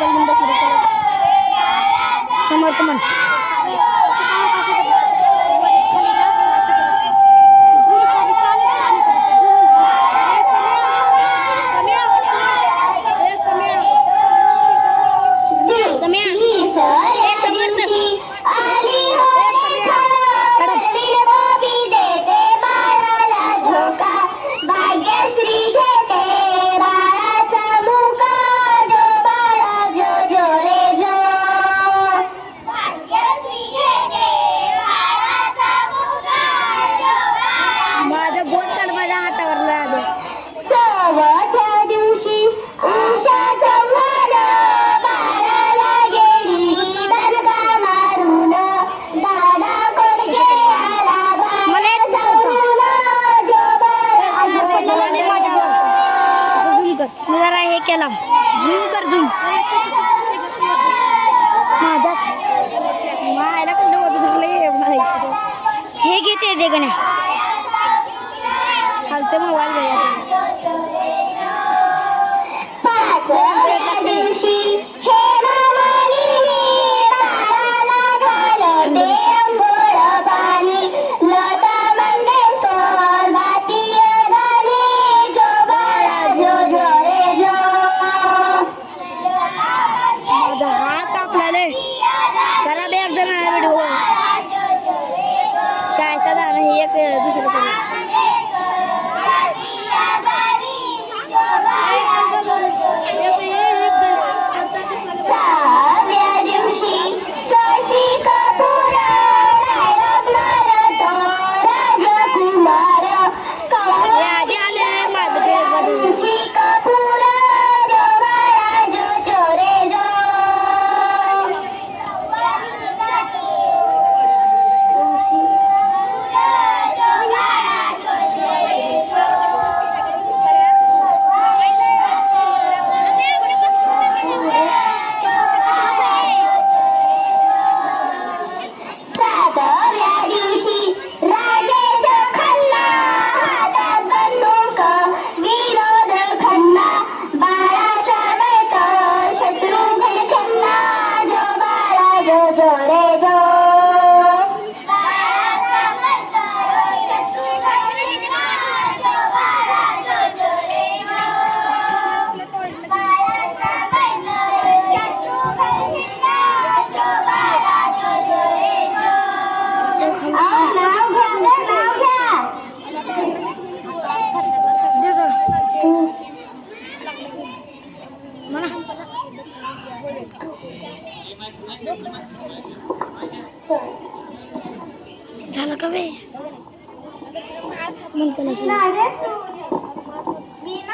Belum sama teman. काय हे केला. झूम कर, झूम. माझ्याच. मायला कसलं होत धरलं हे घेते ते गणे चालते मग ঝাল খাবে মন করে মিনা